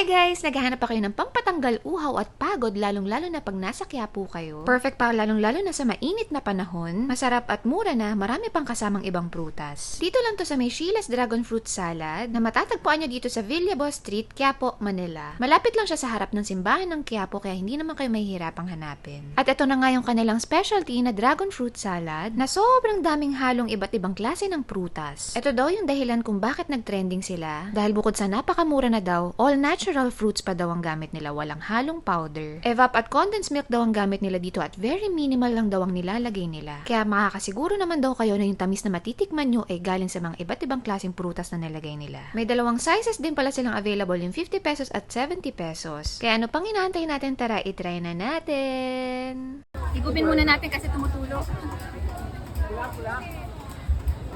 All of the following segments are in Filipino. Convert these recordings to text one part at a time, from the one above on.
Hi guys! Naghahanap pa kayo ng pampatanggal uhaw at pagod lalong-lalo na pag nasa Quiapo kayo. Perfect pa lalong-lalo na sa mainit na panahon. Masarap at mura na, marami pang kasamang ibang prutas. Dito lang to sa may Sheila's Dragon Fruit Salad na matatagpuan nyo dito sa Villabo Street, Quiapo, Manila. Malapit lang siya sa harap ng simbahan ng Quiapo kaya hindi naman kayo mahihirapang hanapin. At ito na nga yung kanilang specialty na Dragon Fruit Salad na sobrang daming halong iba't ibang klase ng prutas. Ito daw yung dahilan kung bakit nag-trending sila dahil bukod sa napakamura na daw, all natural fruits pa daw ang gamit nila, walang halong powder. Evap at condensed milk daw ang gamit nila dito at very minimal lang daw ang nilalagay nila. Kaya makakasiguro naman daw kayo na yung tamis na matitikman nyo ay galing sa mga iba't ibang klaseng prutas na nilagay nila. May dalawang sizes din pala silang available yung 50 pesos at 70 pesos. Kaya ano pang inaantay natin? Tara, itry na natin! Igupin muna natin kasi tumutulo.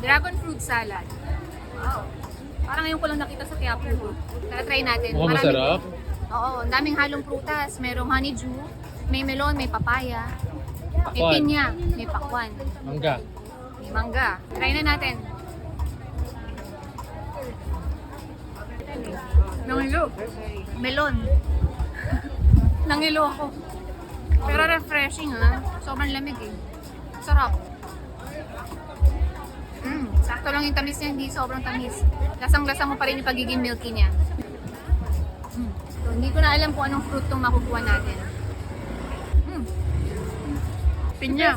Dragon fruit salad. Wow. Parang ngayon ko lang nakita sa Quiapo. Tara try natin. Mukhang Marami- masarap. Oo, ang daming halong prutas. Merong honeydew, may melon, may papaya, may Pakwan. pinya, may pakwan, Mangga. may mangga. Try na natin. Nangilo. Melon. Nangilo ako. Pero refreshing ha. Sobrang lamig eh. Sarap. Sakto lang yung tamis niya, hindi sobrang tamis. Lasang-lasang mo pa rin yung pagiging milky niya. Mm. So, hindi ko na alam kung anong fruit tong makukuha natin. Mm. Pinya.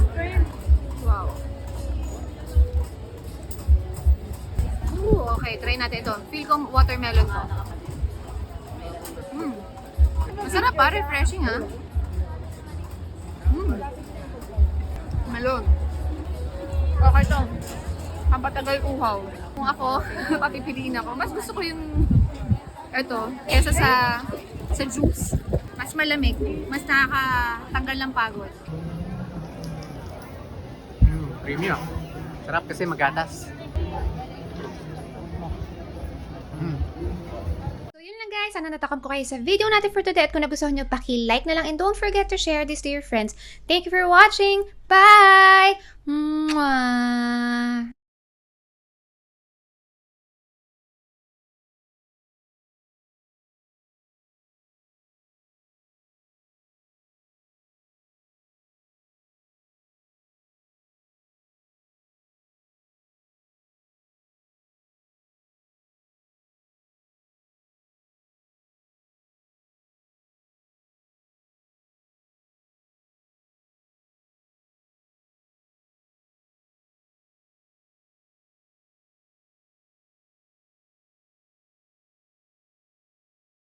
Wow. Ooh, okay, try natin ito. Feel ko watermelon to. Mm. Masarap pa, refreshing ha. Mm. Melon. Okay to. Ang patagal uhaw. Kung ako, papipiliin ako. Mas gusto ko yung ito, kesa sa sa juice. Mas malamig. Mas nakakatanggal ng pagod. Mm, ah. Sarap kasi magatas. Mm. So yun lang guys, sana natakam ko kayo sa video natin for today at kung nagustuhan nyo, paki-like na lang and don't forget to share this to your friends. Thank you for watching! Bye! Mwah!